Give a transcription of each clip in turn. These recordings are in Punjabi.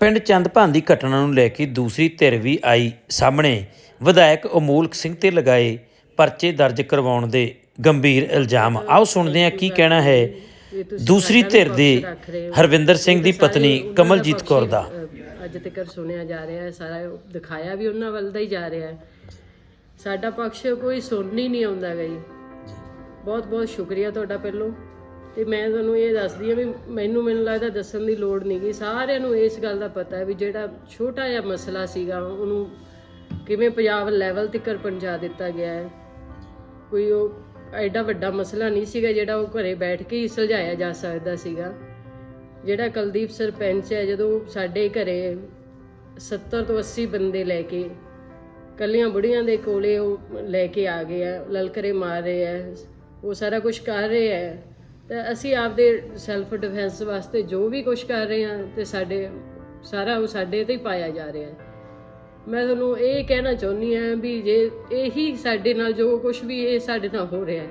ਪਿੰਡ ਚੰਦਪਾਨ ਦੀ ਘਟਨਾ ਨੂੰ ਲੈ ਕੇ ਦੂਸਰੀ ਧਿਰ ਵੀ ਆਈ ਸਾਹਮਣੇ। ਵਿਧਾਇਕ ਅਮੋਲਕ ਸਿੰਘ ਤੇ ਲਗਾਏ ਪਰਚੇ ਦਰਜ ਕਰਵਾਉਣ ਦੇ ਗੰਭੀਰ ਇਲਜ਼ਾਮ। ਆਓ ਸੁਣਦੇ ਹਾਂ ਕੀ ਕਹਿਣਾ ਹੈ ਦੂਸਰੀ ਧਿਰ ਦੇ ਹਰਵਿੰਦਰ ਸਿੰਘ ਦੀ ਪਤਨੀ ਕਮਲਜੀਤ ਕੌਰ ਦਾ। ਅੱਜ ਤੱਕ ਸੁਣਿਆ ਜਾ ਰਿਹਾ ਹੈ, ਸਾਰਾ ਦਿਖਾਇਆ ਵੀ ਉਹਨਾਂ ਵੱਲ ਦਾ ਹੀ ਜਾ ਰਿਹਾ ਹੈ। ਸਾਡਾ ਪਕਸ਼ ਕੋਈ ਸੁਣਨ ਹੀ ਨਹੀਂ ਆਉਂਦਾ ਗਾ ਬਹੁਤ ਬਹੁਤ ਸ਼ੁਕਰੀਆ ਤੁਹਾਡਾ ਪਹਿਲੋਂ। ਤੇ ਮੈਂ ਤੁਹਾਨੂੰ ਇਹ ਦੱਸਦੀ ਹਾਂ ਵੀ ਮੈਨੂੰ ਮੈਨੂੰ ਲੱਗਦਾ ਦੱਸਣ ਦੀ ਲੋੜ ਨਹੀਂ ਗਈ। ਸਾਰਿਆਂ ਨੂੰ ਇਸ ਗੱਲ ਦਾ ਪਤਾ ਹੈ ਵੀ ਜਿਹੜਾ ਛੋਟਾ ਜਿਹਾ ਮਸਲਾ ਸੀਗਾ, ਉਹਨੂੰ ਕਿਵੇਂ ਪੰਜਾਬ ਲੈਵਲ ਤੱਕ ਪਹੁੰਚਾ ਦਿੱਤਾ ਗਿਆ ਹੈ। ਕੋਈ ਉਹ ਐਡਾ ਵੱਡਾ ਮਸਲਾ ਨਹੀਂ ਸੀਗਾ ਜਿਹੜਾ ਉਹ ਘਰੇ ਬੈਠ ਕੇ ਹੀ ਸੁਲਝਾਇਆ ਜਾ ਸਕਦਾ ਸੀਗਾ। ਜਿਹੜਾ ਕੁਲਦੀਪ ਸਰਪੰਚ ਹੈ, ਜਦੋਂ ਸਾਡੇ ਘਰੇ 70 ਤੋਂ 80 ਬੰਦੇ ਲੈ ਕੇ ਕੱਲੀਆਂ ਬੁੜੀਆਂ ਦੇ ਕੋਲੇ ਉਹ ਲੈ ਕੇ ਆ ਗਏ ਆ ਲਲਕਰੇ ਮਾਰ ਰਹੇ ਆ ਉਹ ਸਾਰਾ ਕੁਝ ਕਰ ਰਹੇ ਆ ਤਾਂ ਅਸੀਂ ਆਪਦੇ ਸੈਲਫ ਡਿਫੈਂਸ ਵਾਸਤੇ ਜੋ ਵੀ ਕੁਝ ਕਰ ਰਹੇ ਹਾਂ ਤੇ ਸਾਡੇ, ਸਾਰਾ ਉਹ ਸਾਡੇ ਤੇ ਹੀ ਪਾਇਆ ਜਾ ਰਿਹਾ ਹੈ। ਮੈਂ ਤੁਹਾਨੂੰ ਇਹ ਕਹਿਣਾ ਚਾਹੁੰਦੀ ਹਾਂ ਵੀ ਜੇ ਇਹੀ ਸਾਡੇ ਨਾਲ ਜੋ ਕੁਝ ਵੀ ਇਹ ਸਾਡੇ ਨਾਲ ਹੋ ਰਿਹਾ ਹੈ,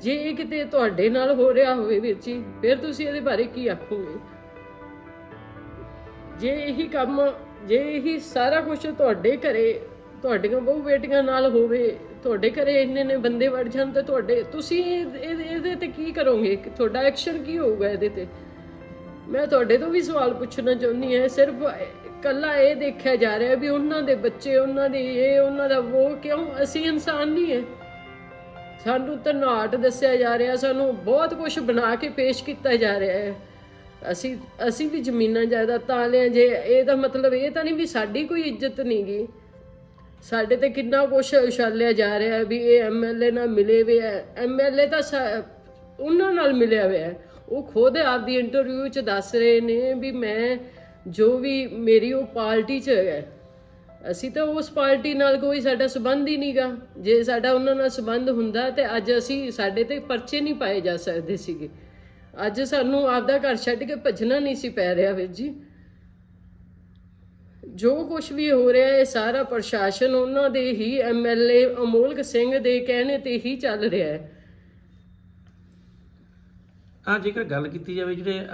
ਜੇ ਇਹ ਕਿਤੇ ਤੁਹਾਡੇ ਨਾਲ ਹੋ ਰਿਹਾ ਹੋਵੇ ਵੀਰ ਜੀ, ਫਿਰ ਤੁਸੀਂ ਇਹਦੇ ਬਾਰੇ ਕੀ ਆਖੋਗੇ? ਜੇ ਇਹੀ ਕੰਮ, ਜੇ ਇਹੀ ਸਾਰਾ ਕੁਝ ਤੁਹਾਡੇ ਘਰੇ ਤੁਹਾਡੀਆਂ ਬਹੁ ਬੇਟੀਆਂ ਨਾਲ ਹੋਵੇ, ਤੁਹਾਡੇ ਘਰੇ ਇੰਨੇ ਨੇ ਬੰਦੇ ਵੜ ਜਾਣ ਤਾਂ ਤੁਹਾਡੇ, ਤੁਸੀਂ ਇਹ- ਇਹ- ਇਹਦੇ ਤੇ ਕੀ ਕਰੋਗੇ? ਤੁਹਾਡਾ ਐਕਸ਼ਨ ਕੀ ਹੋਊਗਾ ਇਹਦੇ ਤੇ? ਮੈਂ ਤੁਹਾਡੇ ਤੋਂ ਵੀ ਸਵਾਲ ਪੁੱਛਣਾ ਚਾਹੁੰਦੀ ਹਾਂ, ਸਿਰਫ ਕੱਲਾ ਇਹ ਦੇਖਿਆ ਜਾ ਰਿਹਾ ਵੀ ਉਹਨਾਂ ਦੇ ਬੱਚੇ, ਉਹਨਾਂ ਦੇ ਇਹ, ਉਹਨਾਂ ਦਾ ਉਹ ਕਿਉਂ? ਅਸੀਂ ਇਨਸਾਨ ਨਹੀਂ ਹੈ। ਸਾਨੂੰ ਤਾਂ ਨਾਟ ਦੱਸਿਆ ਜਾ ਰਿਹਾ, ਸਾਨੂੰ ਬਹੁਤ ਕੁਝ ਬਣਾ ਕੇ ਪੇਸ਼ ਕੀਤਾ ਜਾ ਰਿਹਾ ਹੈ। ਅਸੀਂ ਅਸੀਂ ਵੀ ਜ਼ਮੀਨਾਂ ਜਾਇਦਾਦਾਂ ਲਿਆ ਜੇ ਇਹਦਾ ਮਤਲਬ ਇਹ ਤਾਂ ਨਹੀਂ ਵੀ ਸਾਡੀ ਕੋਈ ਇੱਜ਼ਤ ਨਹੀਂ ਗੀ। ਸਾਡੇ ਤੇ ਕਿੰਨਾ ਕੁਛ ਉਛਾਲਿਆ ਜਾ ਰਿਹਾ ਹੈ ਵੀ ਇਹ ਐਮਐਲਏ ਨਾਲ ਮਿਲੇ ਹੋਏ ਹੈ। ਐਮਐਲਏ ਤਾਂ ਸਾ- ਉਹਨਾਂ ਨਾਲ ਮਿਲਿਆ ਹੋਇਆ ਹੈ। ਉਹ ਖੁਦ ਆਪਦੀ ਇੰਟਰਵਿਊ 'ਚ ਦੱਸ ਰਹੇ ਨੇ ਵੀ ਮੈਂ ਜੋ ਵੀ ਮੇਰੀ ਉਹ ਪਾਰਟੀ 'ਚ ਹੈ। ਅਸੀਂ ਤਾਂ ਉਸ ਪਾਰਟੀ ਨਾਲ ਕੋਈ ਸਾਡਾ ਸਬੰਧ ਹੀ ਨਹੀਂਗਾ ਜੇ ਸਾਡਾ ਉਹਨਾਂ ਨਾਲ ਸਬੰਧ ਹੁੰਦਾ ਤੇ ਅੱਜ ਅਸੀਂ ਸਾਡੇ ਤੇ ਪਰਚੇ ਨਹੀਂ ਪਾਏ ਜਾ ਸਕਦੇ ਸੀਗੇ। ਅੱਜ ਸਾਨੂੰ ਆਪਦਾ ਘਰ ਛੱਡ ਕੇ ਭੱਜਣਾ ਨਹੀਂ ਸੀ ਪੈ ਰਿਹਾ ਵੀਰ ਜੀ। ਜੋ ਕੁਝ ਵੀ ਹੋ ਰਿਹਾ ਹੈ ਇਹ ਸਾਰਾ ਪ੍ਰਸ਼ਾਸਨ ਉਹਨਾਂ ਦੇ ਹੀ ਐਮਐਲਏ ਅਮੋਲਕ ਸਿੰਘ ਦੇ ਕਹਿਣੇ ਤੇ ਹੀ ਚੱਲ ਰਿਹਾ ਹੈ। ਆ ਜੇਕਰ ਗੱਲ ਕੀਤੀ ਜਾਵੇ ਜਿਹੜੇ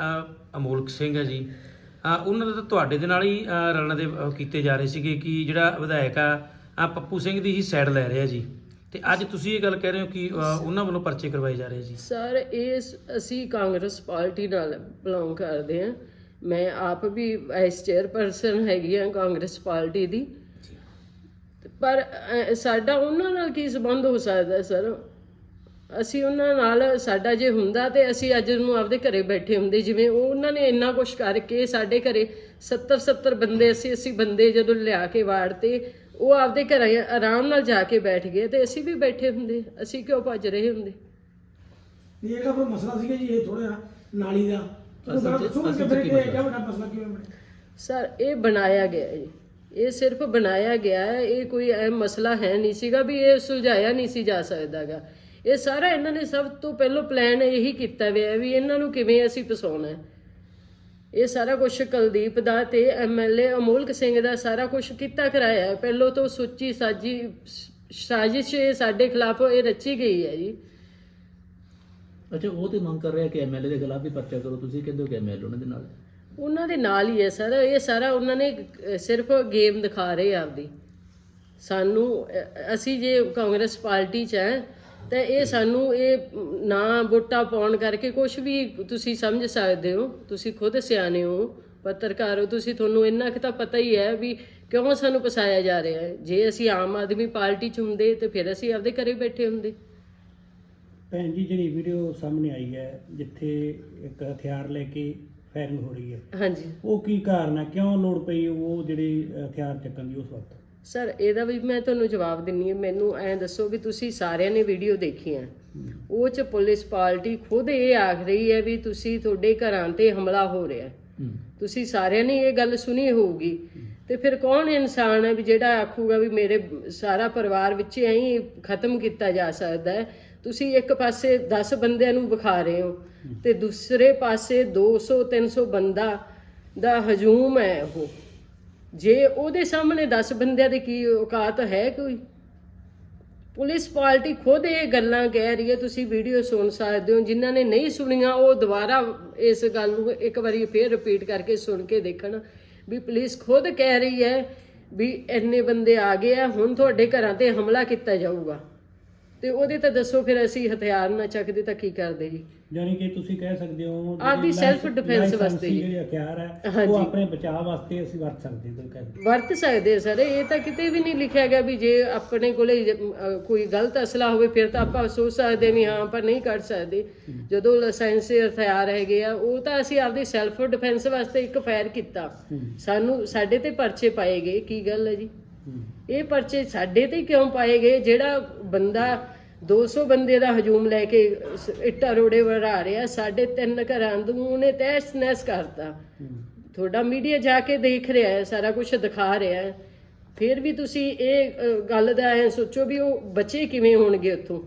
ਅਮੋਲਕ ਸਿੰਘ ਹੈ ਜੀ ਅ, ਉਹਨਾਂ ਦਾ ਤਾਂ ਤੁਹਾਡੇ ਦੇ ਨਾਲ ਹੀ ਰਲਣ ਦੇ ਕੀਤੇ ਜਾ ਰਹੇ ਸੀਗੇ ਕਿ ਜਿਹੜਾ ਵਿਧਾਇਕ ਆ ਆ ਪੱਪੂ ਸਿੰਘ ਦੀ ਹੀ ਸਾਈਡ ਲੈ ਰਿਹਾ ਜੀ। ਤੇ ਅੱਜ ਤੁਸੀਂ ਇਹ ਗੱਲ ਕਹਿ ਰਹੇ ਹੋ ਕਿ ਉਹਨਾਂ ਵੱਲੋਂ ਪਰਚੇ ਕਰਵਾਏ ਜਾ ਰਹੇ ਜੀ। ਸਰ ਇਸ ਅਸੀਂ ਕਾਂਗਰਸ ਪਾਰਟੀ ਨਾਲ ਬਿਲੋਂਗ ਕਰਦੇ ਹਾਂ। ਮੈਂ ਆਪ ਵੀ ਵਾਈਸ ਚੇਅਰਪਰਸਨ ਹੈਗੀ ਹਾਂ ਕਾਂਗਰਸ ਪਾਰਟੀ ਦੀ। ਪਰ ਸਾਡਾ ਉਹਨਾਂ ਨਾਲ ਕੀ ਸੰਬੰਧ ਹੋ ਸਕਦਾ ਸਰ? ਅਸੀਂ ਉਹਨਾਂ ਨਾਲ ਸਾਡਾ ਜੇ ਹੁੰਦਾ ਤੇ ਅਸੀਂ ਅੱਜ ਨੂੰ ਆਪਦੇ ਘਰੇ ਬੈਠੇ ਹੁੰਦੇ ਜਿਵੇਂ ਉਹ ਉਹਨਾਂ ਨੇ ਇੰਨਾ ਕੁਝ ਕਰਕੇ ਸਾਡੇ ਘਰੇ 70 70 ਬੰਦੇ ਅਸੀਂ ਅਸੀਂ ਬੰਦੇ ਜਦੋਂ ਲਿਆ ਕੇ ਵਾੜਤੇ ਉਹ ਆਪਦੇ ਘਰੇ ਆਰਾਮ ਨਾਲ ਜਾ ਕੇ ਬੈਠ ਗਏ ਤੇ ਅਸੀਂ ਵੀ ਬੈਠੇ ਹੁੰਦੇ ਅਸੀਂ ਕਿਉਂ ਭੱਜ ਰਹੇ ਹੁੰਦੇ? ਇਹ ਜਿਹੜਾ ਕੋਈ ਮਸਲਾ ਸੀਗਾ ਜੀ ਇਹ ਥੋੜਾ ਨਾਲੀ ਦਾ। ਸਰ ਇਹ ਬਣਾਇਆ ਗਿਆ ਹੈ ਜੀ। ਇਹ ਸਿਰਫ ਬਣਾਇਆ ਗਿਆ ਹੈ ਇਹ ਕੋਈ ਐ ਮਸਲਾ ਹੈ ਨਹੀਂ ਸੀਗਾ ਵੀ ਇਹ ਸੁਲਝਾਇਆ ਨਹੀਂ ਸੀ ਜਾ ਸਕਦਾਗਾ। ਇਹ ਸਾਰਾ ਇਹਨਾਂ ਨੇ ਸਭ ਤੋਂ ਪਹਿਲਾਂ ਪਲਾਨ ਇਹੀ ਕੀਤਾ ਹੋਇਆ ਵੀ ਇਹਨਾਂ ਨੂੰ ਕਿਵੇਂ ਅਸੀਂ ਫਸਾਉਣਾ ਹੈ। ਇਹ ਸਾਰਾ ਕੁਝ ਕੁਲਦੀਪ ਦਾ ਤੇ ਐਮਐਲਏ ਅਮੋਲਕ ਸਿੰਘ ਦਾ ਸਾਰਾ ਕੁਝ ਕੀਤਾ ਕਰਾਇਆ ਪਹਿਲਾਂ ਤੋਂ ਸੁੱਚੀ ਸਾਜੀ ਸਾਜ਼ਿਸ਼ ਇਹ ਸਾਡੇ ਖਿਲਾਫ ਇਹ ਰਚੀ ਗਈ ਹੈ ਜੀ। ਅੱਛਾ ਉਹ ਤੇ ਮੰਗ ਕਰ ਰਿਹਾ ਕਿ ਐਮਐਲਏ ਦੇ ਖਿਲਾਫ ਵੀ ਪਰਚਾ ਕਰੋ। ਤੁਸੀਂ ਕਹਿੰਦੇ ਹੋ ਕਿ ਐਮਐਲਏ ਉਹਨਾਂ ਦੇ ਨਾਲ? ਉਹਨਾਂ ਦੇ ਨਾਲ ਹੀ ਹੈ ਸਰ। ਇਹ ਸਾਰਾ ਉਹਨਾਂ ਨੇ ਅਹ, ਸਿਰਫ ਗੇਮ ਦਿਖਾ ਰਹੇ ਆ ਆਪਦੀ। ਸਾਨੂੰ ਅਸੀਂ ਜੇ ਕਾਂਗਰਸ ਪਾਰਟੀ 'ਚ ਹੈ ਤਾਂ ਇਹ ਸਾਨੂੰ ਇਹ ਨਾ ਵੋਟਾਂ ਪਾਉਣ ਕਰਕੇ ਕੁਝ ਵੀ ਤੁਸੀਂ ਸਮਝ ਸਕਦੇ ਹੋ। ਤੁਸੀਂ ਖੁਦ ਸਿਆਣੇ ਹੋ ਪੱਤਰਕਾਰ ਹੋ। ਤੁਸੀਂ ਤੁਹਾਨੂੰ ਇੰਨਾ ਕੁ ਤਾਂ ਪਤਾ ਹੀ ਹੈ ਵੀ ਕਿਉਂ ਸਾਨੂੰ ਫਸਾਇਆ ਜਾ ਰਿਹਾ ਹੈ। ਜੇ ਅਸੀਂ ਆਮ ਆਦਮੀ ਪਾਰਟੀ 'ਚ ਹੁੰਦੇ ਤੇ ਫਿਰ ਅਸੀਂ ਆਪਦੇ ਘਰੇ ਬੈਠੇ ਹੁੰਦੇ। ਭੈਣ ਜੀ ਜਿਹੜੀ ਵੀਡੀਓ ਸਾਹਮਣੇ ਆਈ ਹੈ ਜਿੱਥੇ ਇੱਕ ਹਥਿਆਰ ਲੈ ਕੇ ਫਾਇਰਿੰਗ ਹੋ ਰਹੀ ਹੈ ਹਾਂਜੀ। ਉਹ ਕੀ ਕਾਰਨ ਹੈ? ਕਿਉਂ ਲੋੜ ਪਈ ਉਹ ਜਿਹੜੇ ਹਥਿਆਰ ਚੱਕਣ ਦੀ ਉਸ ਵਕਤ? ਸਰ ਇਹਦਾ ਵੀ ਮੈਂ ਤੁਹਾਨੂੰ ਜਵਾਬ ਦਿੰਨੀ ਹਾਂ। ਮੈਨੂੰ ਐਂ ਦੱਸੋ ਵੀ ਤੁਸੀਂ ਸਾਰਿਆਂ ਨੇ ਵੀਡੀਓ ਦੇਖੀ ਹੈ। ਉਹ ਚ ਪੁਲਿਸ ਪਾਰਟੀ ਖੁਦ ਇਹ ਆਖ ਰਹੀ ਹੈ ਵੀ ਤੁਸੀਂ ਤੁਹਾਡੇ ਘਰਾਂ ਤੇ ਹਮਲਾ ਹੋ ਰਿਹਾ ਹੈ। ਤੁਸੀਂ ਸਾਰਿਆਂ ਨੇ ਇਹ ਗੱਲ ਸੁਣੀ ਹੋਊਗੀ। ਤੇ ਫਿਰ ਕੌਣ ਇਨਸਾਨ ਹੈ ਵੀ ਜਿਹੜਾ ਆਖੂਗਾ ਵੀ ਮੇਰੇ ਸਾਰਾ ਪਰਿਵਾਰ ਵਿੱਚ ਐਂ ਖਤਮ ਕੀਤਾ ਜਾ ਸਕਦਾ ਹੈ? ਤੁਸੀਂ ਇੱਕ ਪਾਸੇ 10 ਬੰਦਿਆਂ ਨੂੰ ਵਿਖਾ ਰਹੇ ਹੋ ਤੇ ਦੂਸਰੇ ਪਾਸੇ 200 300 ਬੰਦਾ ਦਾ ਹਜੂਮ ਹੈ ਉਹ। ਜੇ ਉਹਦੇ ਸਾਹਮਣੇ 10 ਬੰਦਿਆਂ ਦੀ ਕੀ ਔਕਾਤ ਹੈ ਕੋਈ? ਪੁਲਿਸ ਪਾਰਟੀ ਖੁਦ ਇਹ ਗੱਲਾਂ ਕਹਿ ਰਹੀ ਹੈ, ਤੁਸੀਂ ਵੀਡੀਓ ਸੁਣ ਸਕਦੇ ਹੋ। ਜਿਨ੍ਹਾਂ ਨੇ ਨਹੀਂ ਸੁਣੀਆਂ, ਉਹ ਦੁਬਾਰਾ ਇਸ ਗੱਲ ਨੂੰ ਇੱਕ ਵਾਰੀ ਫੇਰ ਰਿਪੀਟ ਕਰਕੇ ਸੁਣ ਕੇ ਦੇਖਣ ਵੀ ਪੁਲਿਸ ਖੁਦ ਕਹਿ ਰਹੀ ਹੈ ਵੀ ਇੰਨੇ ਬੰਦੇ ਆ ਗਏ ਆ, ਹੁਣ ਤੁਹਾਡੇ ਘਰਾਂ ਤੇ ਹਮਲਾ ਕੀਤਾ ਜਾਊਗਾ। ਤੇ ਉਹਦੇ ਤਾਂ ਦੱਸੋ ਫਿਰ ਅਸੀਂ ਹਥਿਆਰ ਨਾ ਚੱਕਦੇ ਤਾਂ ਕੀ ਕਰਦੇ ਜੀ? ਯਾਨੀ ਕਿ ਤੁਸੀਂ ਕਹਿ ਸਕਦੇ ਹੋ ਆਪਦੀ self defense ਵਾਸਤੇ ਜੀ। ਜਿਹੜੇ ਹਥਿਆਰ ਹੈ ਹਾਂਜੀ। ਉਹ ਆਪਣੇ ਬਚਾਅ ਵਾਸਤੇ ਅਸੀਂ ਵਰਤ ਸਕਦੇ ਹਾਂ ਕਹਿੰਦੇ ਵਰਤ ਸਕਦੇ ਸਰ। ਇਹ ਤਾਂ ਕਿਤੇ ਵੀ ਨਹੀਂ ਲਿਖਿਆ ਗਿਆ ਵੀ ਜੇ ਆਪਣੇ ਕੋਲੇ ਜ- ਅਹ ਕੋਈ ਗਲਤ ਅਸਲਾ ਹੋਵੇ ਫਿਰ ਤਾਂ ਆਪਾਂ ਸੋਚ ਸਕਦੇ ਵੀ ਹਾਂ ਪਰ ਨਹੀਂ ਕਰ ਸਕਦੇ। ਜਦੋਂ ਲਾਇਸੈਂਸੀ ਹਥਿਆਰ ਹੈਗੇ ਆ ਉਹ ਤਾਂ ਅਸੀਂ ਆਪਦੀ ਸੈਲਫ ਡਿਫੈਂਸ ਵਾਸਤੇ ਇੱਕ ਫਾਇਰ ਕੀਤਾ। ਸਾਨੂੰ ਸਾਡੇ ਤੇ ਪਰਚੇ ਪਾਏ ਗਏ। ਕੀ ਗੱਲ ਹੈ ਜੀ? ਇਹ ਪਰਚੇ ਸਾਡੇ ਤੇ ਕਿਉਂ ਪਾਏ ਗਏ? ਜਿਹੜਾ ਬੰਦਾ 200 ਬੰਦੇ ਦਾ ਹਜੂਮ ਲੈ ਕੇ ਸ- ਇੱਟਾਂ ਰੋੜੇ ਵੜਾ ਰਿਹਾ, ਸਾਡੇ ਤਿੰਨ ਘਰਾਂ ਨੂੰ ਉਹਨੇ ਤਹਿਸ ਨਹਿਸ ਕਰਤਾ। ਤੁਹਾਡਾ ਮੀਡੀਆ ਜਾ ਕੇ ਦੇਖ ਰਿਹਾ ਹੈ, ਸਾਰਾ ਕੁਝ ਦਿਖਾ ਰਿਹਾ ਹੈ। ਫਿਰ ਵੀ ਤੁਸੀਂ ਇਹ ਗੱਲ ਦਾ ਐ ਸੋਚੋ ਵੀ ਉਹ ਬੱਚੇ ਕਿਵੇਂ ਹੋਣਗੇ ਉੱਥੋਂ?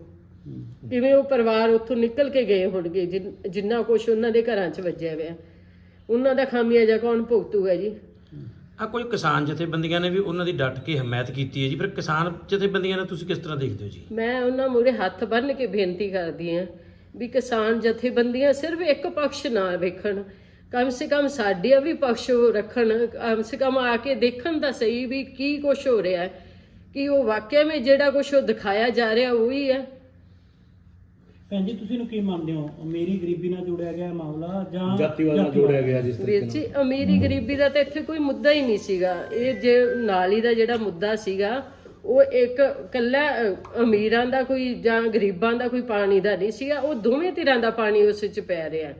ਕਿਵੇਂ ਉਹ ਪਰਿਵਾਰ ਉੱਥੋਂ ਨਿਕਲ ਕੇ ਗਏ ਹੋਣਗੇ, ਜਿਨ- ਜਿੰਨਾ ਕੁਝ ਉਹਨਾਂ ਦੇ ਘਰਾਂ 'ਚ ਵੱਜਿਆ ਹੋਇਆ। ਉਹਨਾਂ ਦਾ ਖਾਮੀਆਂ ਖਾਮਿਆਜਾ ਕੌਣ ਭੁਗਤੂਗਾ ਜੀ? ਆ ਕੋਈ ਕਿਸਾਨ ਜਥੇਬੰਦੀਆਂ ਨੇ ਵੀ ਉਹਨਾਂ ਦੀ ਡਟ ਕੇ ਹਮਾਇਤ ਕੀਤੀ ਹੈ ਜੀ, ਫਿਰ ਕਿਸਾਨ ਜਥੇਬੰਦੀਆਂ ਨੂੰ ਤੁਸੀਂ ਕਿਸ ਤਰ੍ਹਾਂ ਦੇਖਦੇ ਹੋ ਜੀ? ਮੈਂ ਉਹਨਾਂ ਮੂਹਰੇ ਹੱਥ ਬੰਨ੍ਹ ਕੇ ਬੇਨਤੀ ਕਰਦੀ ਹਾਂ ਵੀ ਕਿਸਾਨ ਜਥੇਬੰਦੀਆਂ ਸਿਰਫ ਇੱਕ ਪਕਸ਼ ਨਾ ਵੇਖਣ। ਕਮ ਸੇ ਕਮ ਸਾਡੀਆਂ ਵੀ ਪਕਸ਼ ਉਹ ਰੱਖਣ, ਕਮ ਸੇ ਕਮ ਆ ਕੇ ਦੇਖਣ ਤਾਂ ਸਹੀ ਵੀ ਕੀ ਕੁਝ ਹੋ ਰਿਹਾ ਹੈ, ਕਿ ਉਹ ਵਾਕਿਆ ਵਿੱਚ ਜਿਹੜਾ ਕੁਝ ਉਹ ਦਿਖਾਇਆ ਜਾ ਰਿਹਾ ਉਹੀ ਹੈ। ਭੈਣ ਜੀ ਤੁਸੀਂ ਨੂੰ ਕੀ ਮੰਨਦੇ ਹੋ? ਅਮੀਰੀ ਗਰੀਬੀ ਨਾਲ ਜੁੜਿਆ ਗਿਆ ਮਾਮਲਾ ਜਾਂ ਜਾਤੀਵਾਦ ਨਾਲ ਜੋੜਿਆ ਗਿਆ ਜਿਸ ਵੀਰ ਜੀ ਅਮੀਰੀ ਗਰੀਬੀ ਦਾ ਤਾਂ ਇੱਥੇ ਕੋਈ ਮੁੱਦਾ ਹੀ ਨਹੀਂ ਸੀਗਾ। ਇਹ ਜੇ ਨਾਲੀ ਦਾ ਜਿਹੜਾ ਮੁੱਦਾ ਸੀਗਾ ਉਹ ਇੱਕ ਕੱਲਾ ਅ, ਅਮੀਰਾਂ ਦਾ ਕੋਈ ਜਾਂ ਗਰੀਬਾਂ ਦਾ ਕੋਈ ਪਾਣੀ ਦਾ ਨਹੀਂ ਸੀਗਾ ਉਹ ਦੋਵੇਂ ਧਿਰਾਂ ਦਾ ਪਾਣੀ ਉਸ ਵਿੱਚ ਪੈ ਰਿਹਾ।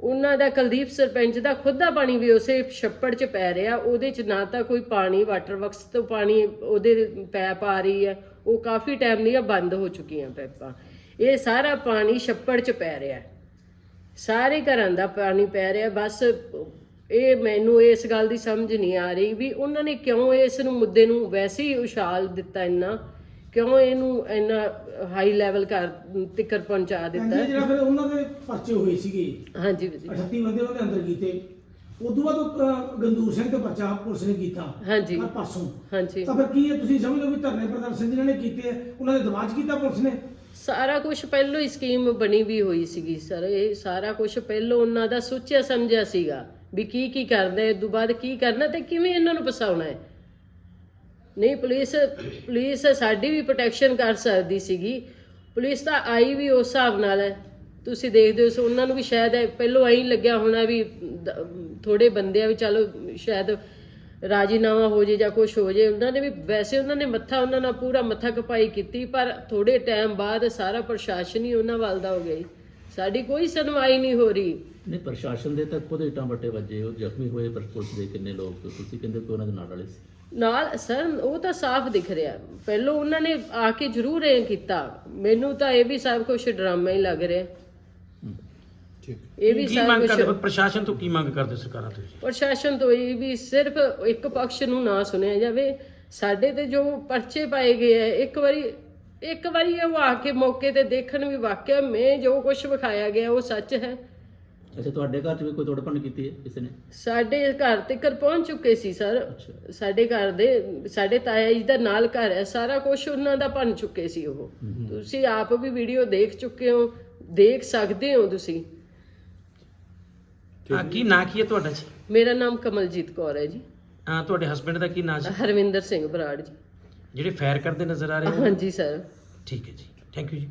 ਉਹਨਾਂ ਦਾ ਕੁਲਦੀਪ ਸਰਪੰਚ ਦਾ ਖੁਦ ਦਾ ਪਾਣੀ ਵੀ ਉਸੇ ਛੱਪੜ 'ਚ ਪੈ ਰਿਹਾ। ਉਹਦੇ 'ਚ ਨਾ ਤਾਂ ਕੋਈ ਪਾਣੀ ਵਾਟਰ ਵਰਕਸ ਤੋਂ ਪਾਣੀ ਉਹਦੇ ਪੈਪ ਆ ਰਹੀ ਹੈ। ਉਹ ਕਾਫੀ ਟਾਈਮ ਦੀਆਂ ਬੰਦ ਹੋ ਚੁੱਕੀਆਂ ਪੈਪਾਂ। ਇਹ ਸਾਰਾ ਪਾਣੀ ਛੱਪੜ 'ਚ ਪੈ ਰਿਹਾ ਸਾਰੇ ਘਰਾਂ ਦਾ ਪਾਣੀ ਪੈ ਰਿਹਾ ਬਸ ਇਹ ਮੈਨੂੰ ਇਸ ਗੱਲ ਦੀ ਸਮਝ ਨਹੀਂ ਆ ਰਹੀ ਵੀ ਉਹਨਾਂ ਨੇ ਕਿਉਂ ਇਸ ਨੂੰ ਮੁੱਦੇ ਨੂੰ ਵੈਸੇ ਹੀ ਉਛਾਲ ਦਿੱਤਾ ਇੰਨਾ ਕਿਉਂ ਇਹਨੂੰ ਇੰਨਾ ਹਾਈ ਲੈਵਲ ਕਰ ਤਿੱਕਰ ਪਹੁੰਚਾ ਦਿੱਤਾ। ਹਾਂਜੀ ਜਿਹੜਾ ਫਿਰ ਉਹਨਾਂ ਦੇ ਪਰਚੇ ਹੋਏ ਸੀਗੇ ਹਾਂਜੀ ਵੀਰ ਜੀ। 38 ਬੰਦੇ ਉਹਨਾਂ ਦੇ ਅੰਦਰ ਕੀਤੇ। ਉਦੋਂ ਬਾਅਦ ਗੰਦੂਰ ਸਿੰਘ ਤੇ ਪਰਚਾ ਪੁਲਿਸ ਨੇ ਕੀਤਾ। ਹਾਂਜੀ। ਪਰਸੋਂ। ਹਾਂਜੀ। ਤਾਂ ਫਿਰ ਕੀ ਹੈ? ਤੁਸੀਂ ਸਮਝੋ ਵੀ ਧਰਨੇ ਪ੍ਰਦਰਸ਼ਨ ਜਿਹਨਾਂ ਨੇ ਕੀਤੇ ਉਹਨਾਂ ਦੇ ਦਿਮਾਗ ਕੀਤਾ ਪੁਲਿਸ ਨੇ? ਸਾਰਾ ਕੁਝ ਪਹਿਲੋਂ ਹੀ ਸਕੀਮ ਬਣੀ ਵੀ ਹੋਈ ਸੀਗੀ ਸਰ। ਇਹ ਸਾਰਾ ਕੁਝ ਪਹਿਲੋਂ ਉਹਨਾਂ ਦਾ ਸੋਚਿਆ ਸਮਝਿਆ ਸੀਗਾ ਵੀ ਕੀ ਕੀ ਕਰਨਾ ਹੈ ਤੋਂ ਬਾਅਦ ਕੀ ਕਰਨਾ ਤੇ ਕਿਵੇਂ ਇਹਨਾਂ ਨੂੰ ਫਸਾਉਣਾ ਹੈ। ਨਹੀਂ, ਪੁਲਿਸ ਪੁਲਿਸ ਸਾਡੀ ਵੀ ਪ੍ਰੋਟੈਕਸ਼ਨ ਕਰ ਸਕਦੀ ਸੀਗੀ। ਪੁਲਿਸ ਤਾਂ ਆਈ ਵੀ ਉਸ ਹਿਸਾਬ ਨਾਲ ਹੈ। ਤੁਸੀਂ ਦੇਖਦੇ ਹੋ ਉਹਨਾਂ ਨੂੰ ਵੀ ਸ਼ਾਇਦ ਪਹਿਲੋਂ ਐਂ ਲੱਗਿਆ ਹੋਣਾ ਵੀ ਦ- ਥੋੜੇ ਬੰਦੇ ਆ ਵੀ ਚਲੋ ਸ਼ਾਇਦ ਰਾਜੀਨਾਮਾ ਹੋ ਜੇ ਜਾਂ ਕੁਝ ਹੋ ਜੇ ਉਹਨਾਂ ਨੇ ਵੀ ਵੈਸੇ ਉਹਨਾਂ ਨੇ ਮੱਥਾ ਉਹਨਾਂ ਨਾਲ ਪੂਰਾ ਮੱਥਾ ਕਪਾਈ ਕੀਤੀ ਪਰ ਥੋੜੇ ਟਾਈਮ ਬਾਅਦ ਸਾਰਾ ਪ੍ਰਸ਼ਾਸਨ ਹੀ ਉਹਨਾਂ ਵੱਲ ਦਾ ਹੋ ਗਿਆ। ਸਾਡੀ ਕੋਈ ਸੁਣਵਾਈ ਨਹੀਂ ਹੋ ਰਹੀ। ਨਹੀਂ ਪ੍ਰਸ਼ਾਸਨ ਦੇ ਤਾਂ ਖੁਦ ਇੱਟਾਂ ਬੱਟੇ ਵੱਜੇ ਉਹ ਜ਼ਖਮੀ ਹੋਏ ਪਰ ਪੁਲਿਸ ਦੇ ਕਿੰਨੇ ਲੋਕ ਤੁਸੀਂ ਕਹਿੰਦੇ ਕਿ ਉਹਨਾਂ ਦੇ ਨਾਲ ਵਾਲੇ ਸੀ? ਨਾਲ ਸਰ ਉਹ ਤਾਂ ਸਾਫ਼ ਦਿਖ ਰਿਹਾ। ਪਹਿਲੋਂ ਉਹਨਾਂ ਨੇ ਆ ਕੇ ਜ਼ਰੂਰ ਇਹ ਕੀਤਾ। ਮੈਨੂੰ ਤਾਂ ਇਹ ਵੀ ਸਭ ਕੁਝ ਡਰਾਮਾ ਹੀ ਲੱਗ ਰਿਹਾ। ਇਹ ਵੀ ਕੀ ਮੰਗ ਕੁਝ ਕਰਦੇ ਪ੍ਰਸ਼ਾਸਨ ਤੋਂ ਕੀ ਮੰਗ ਕਰਦੇ ਸਰਕਾਰਾਂ ਤੋਂ ਜੀ? ਪ੍ਰਸ਼ਾਸਨ ਤੋਂ ਇਹ ਵੀ ਸਿਰਫ ਇੱਕ ਪਕਸ਼ ਨੂੰ ਨਾ ਸੁਣਿਆ ਜਾਵੇ। ਸਾਡੇ ਤੇ ਜੋ ਪਰਚੇ ਪਾਏ ਗਏ ਆ ਇੱਕ ਵਾਰੀ ਇੱਕ ਵਾਰੀ ਉਹ ਆ ਕੇ ਮੌਕੇ ਤੇ ਦੇਖਣ ਵੀ ਵਾਕਿਆ ਮੈਂ ਜੋ ਕੁਝ ਵਿਖਾਇਆ ਗਿਆ ਉਹ ਸੱਚ ਹੈ। ਅੱਛਾ ਤੁਹਾਡੇ ਘਰ 'ਚ ਵੀ ਕੋਈ ਤੋੜਪਣ ਕੀਤੀ ਹੈ ਕਿਸੇ ਨੇ? ਸਾਡੇ ਘਰ ਤੱਕ ਪਹੁੰਚ ਚੁੱਕੇ ਸੀ ਸਰ। ਅੱਛਾ। ਸਾਡੇ ਘਰ ਦੇ ਸਾਡੇ ਤਾਇਆ ਜੀ ਦਾ ਨਾਲ ਘਰ ਹੈ ਸਾਰਾ ਕੁਝ ਉਹਨਾਂ ਦਾ ਬਣ ਚੁੱਕੇ ਸੀ ਉਹ। ਤੁਸੀਂ ਆਪ ਵੀ ਵੀਡੀਓ ਦੇਖ ਚੁੱਕੇ ਹੋ ਦੇਖ ਸਕਦੇ ਹੋ ਤੁਸੀਂ। ਆ ਕੀ ਨਾਂ ਕੀ ਹੈ ਤੁਹਾਡਾ ਜੀ? ਮੇਰਾ ਨਾਮ ਕਮਲਜੀਤ ਕੌਰ ਹੈ ਜੀ। ਆ ਤੁਹਾਡੇ ਹਸਬੰਡ ਦਾ ਕੀ ਨਾਂ ਜੀ? ਹਰਵਿੰਦਰ ਸਿੰਘ ਬਰਾੜ ਜੀ। ਜਿਹੜੇ ਫਾਇਰ ਕਰਦੇ ਨਜ਼ਰ ਆ ਰਹੇ ਹੋ? ਹਾਂਜੀ ਸਰ। ਠੀਕ ਹੈ ਜੀ। ਥੈਂਕ ਯੂ ਜੀ।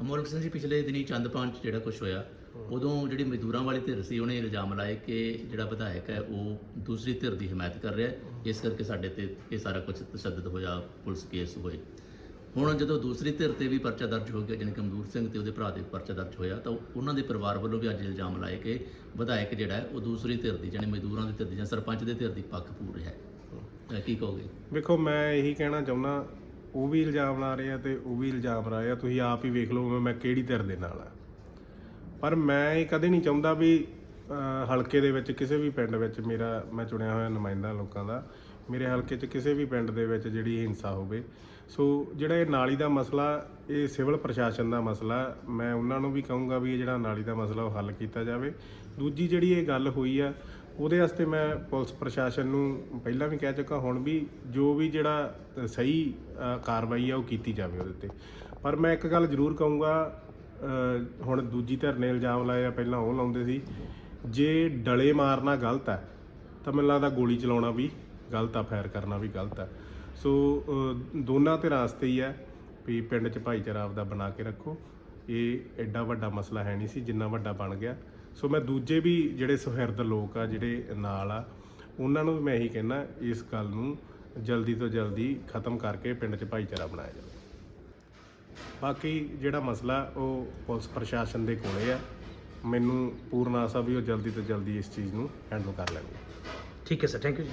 ਅਮੋਲਕ ਸਿੰਘ ਜੀ ਪਿਛਲੇ ਦਿਨੀ ਚੰਦਪਾਨ 'ਚ ਜਿਹੜਾ ਕੁਝ ਹੋਇਆ ਉਦੋਂ ਜਿਹੜੀ ਮਜ਼ਦੂਰਾਂ ਵਾਲੀ ਧਿਰ ਸੀ ਉਹਨੇ ਇਲਜ਼ਾਮ ਲਾਏ ਕਿ ਜਿਹੜਾ ਵਿਧਾਇਕ ਹੈ ਉਹ ਦੂਸਰੀ ਧਿਰ ਦੀ ਹਮਾਇਤ ਕਰ ਰਿਹਾ ਹੈ। ਇਸ ਕਰਕੇ ਸਾਡੇ ਤੇ ਇਹ ਸਾਰਾ ਕੁਝ ਤਸ਼ੱਦਦ ਹੋਇਆ ਪੁਲਿਸ ਕੇਸ ਹੋਏ। ਹੁਣ ਜਦੋਂ ਦੂਸਰੀ ਧਿਰ ਤੇ ਵੀ ਪਰਚਾ ਦਰਜ ਹੋ ਗਿਆ, ਜਾਣੀ ਕਿ ਸਿੰਘ ਤੇ ਉਹਦੇ ਭਰਾ ਤੇ ਪਰਚਾ ਦਰਜ ਹੋਇਆ, ਤਾਂ ਉਹਨਾਂ ਦੇ ਪਰਿਵਾਰ ਵੱਲੋਂ ਵੀ ਅੱਜ ਇਲਜ਼ਾਮ ਲਾਏ ਕਿ ਵਿਧਾਇਕ ਜਿਹੜਾ ਹੈ, ਉਹ ਦੂਸਰੀ ਧਿਰ ਦੀ, ਜਾਣੀ ਮਜ਼ਦੂਰਾਂ ਦੀ ਧਿਰ ਦੀ ਜਾਂ ਸਰਪੰਚ ਦੇ ਧਿਰ ਦੀ ਪੱਖ ਪੂਰ ਰਿਹਾ ਹੈ। ਕੀ ਕਹੋਗੇ? ਵੇਖੋ, ਮੈਂ ਇਹੀ ਕਹਿਣਾ ਚਾਹੁੰਦਾ, ਉਹ ਵੀ ਇਲਜ਼ਾਮ ਲਾ ਰਹੇ ਆ ਤੇ ਉਹ ਵੀ ਇਲਜ਼ਾਮ ਲਾ ਰਹੇ ਆ, ਤੁਸੀਂ ਆਪ ਹੀ ਵੇਖ ਲਓ ਮੈਂ ਕਿਹੜੀ ਧਿਰ ਦੇ ਨਾਲ ਆ। ਪਰ ਮੈਂ ਇਹ ਕਦੇ ਨਹੀਂ ਚਾਹੁੰਦਾ ਵੀ ਹਲਕੇ ਦੇ ਵਿੱਚ ਕਿਸੇ ਵੀ ਪਿੰਡ ਵਿੱਚ ਮੇਰਾ, ਮੈਂ ਚੁਣਿਆ ਹੋਇਆ ਨੁਮਾਇੰਦਾ ਲੋਕਾਂ ਦਾ, ਮੇਰੇ ਹਲਕੇ 'ਚ ਕਿਸੇ ਵੀ ਪਿੰਡ ਦੇ ਵਿੱਚ ਜਿਹੜੀ ਹਿੰਸਾ ਹੋਵੇ ਸੋ ਜਿਹੜਾ ਇਹ ਨਾਲੀ ਦਾ ਮਸਲਾ, ਇਹ ਸਿਵਲ ਪ੍ਰਸ਼ਾਸਨ ਦਾ ਮਸਲਾ, ਮੈਂ ਉਹਨਾਂ ਨੂੰ ਵੀ ਕਹੂੰਗਾ ਵੀ ਇਹ ਜਿਹੜਾ ਨਾਲੀ ਦਾ ਮਸਲਾ ਉਹ ਹੱਲ ਕੀਤਾ ਜਾਵੇ। ਦੂਜੀ ਜਿਹੜੀ ਇਹ ਗੱਲ ਹੋਈ ਆ, ਉਹਦੇ ਵਾਸਤੇ ਮੈਂ ਪੁਲਿਸ ਪ੍ਰਸ਼ਾਸਨ ਨੂੰ ਪਹਿਲਾਂ ਵੀ ਕਹਿ ਚੁੱਕਾ, ਹੁਣ ਵੀ ਜੋ ਵੀ ਜਿਹੜਾ ਸਹੀ ਕਾਰਵਾਈ ਆ ਉਹ ਕੀਤੀ ਜਾਵੇ ਉਹਦੇ ਤੇ ਪਰ ਮੈਂ ਇੱਕ ਗੱਲ ਜ਼ਰੂਰ ਕਹੂੰਗਾ ਹੁਣ ਦੂਜੀ ਧਿਰ ਨੇ ਇਲਜ਼ਾਮ ਲਾਇਆ ਪਹਿਲਾਂ ਉਹ ਲਾਉਂਦੇ ਸੀ, ਜੇ ਡਲੇ ਮਾਰਨਾ ਗਲਤ ਹੈ ਤਾਂ ਮੈਨੂੰ ਲੱਗਦਾ ਗੋਲੀ ਚਲਾਉਣਾ ਵੀ ਗਲਤ ਆ, ਫਾਇਰ ਕਰਨਾ ਵੀ ਗਲਤ ਹੈ ਸੋ ਦੋਨਾਂ ਧਿਰਾਂ ਵਾਸਤੇ ਹੀ ਹੈ ਵੀ ਪਿੰਡ 'ਚ ਭਾਈਚਾਰਾ ਆਪਦਾ ਬਣਾ ਕੇ ਰੱਖੋ। ਇਹ ਐਡਾ ਵੱਡਾ ਮਸਲਾ ਹੈ ਨਹੀਂ ਸੀ, ਜਿੰਨਾ ਵੱਡਾ ਬਣ ਗਿਆ। ਸੋ, ਮੈਂ ਦੂਜੇ ਵੀ ਜਿਹੜੇ ਸੁਹਿਰਦ ਲੋਕ ਆ, ਜਿਹੜੇ ਨਾਲ ਆ, ਉਹਨਾਂ ਨੂੰ ਵੀ ਮੈਂ ਇਹੀ ਕਹਿਣਾ ਇਸ ਗੱਲ ਨੂੰ ਜਲਦੀ ਤੋਂ ਜਲਦੀ ਖਤਮ ਕਰਕੇ ਪਿੰਡ 'ਚ ਭਾਈਚਾਰਾ ਬਣਾਇਆ ਜਾਵੇ। ਬਾਕੀ ਜਿਹੜਾ ਮਸਲਾ, ਉਹ ਪੁਲਿਸ ਪ੍ਰਸ਼ਾਸਨ ਦੇ ਕੋਲੇ ਆ। ਮੈਨੂੰ ਪੂਰਨ ਆਸਾ ਵੀ ਉਹ ਜਲਦੀ ਤੋਂ ਜਲਦੀ ਇਸ ਚੀਜ਼ ਨੂੰ ਹੈਂਡਲ ਕਰ ਲੈਣਗੇ। ਠੀਕ ਹੈ ਸਰ ਥੈਂਕ ਯੂ ਜੀ।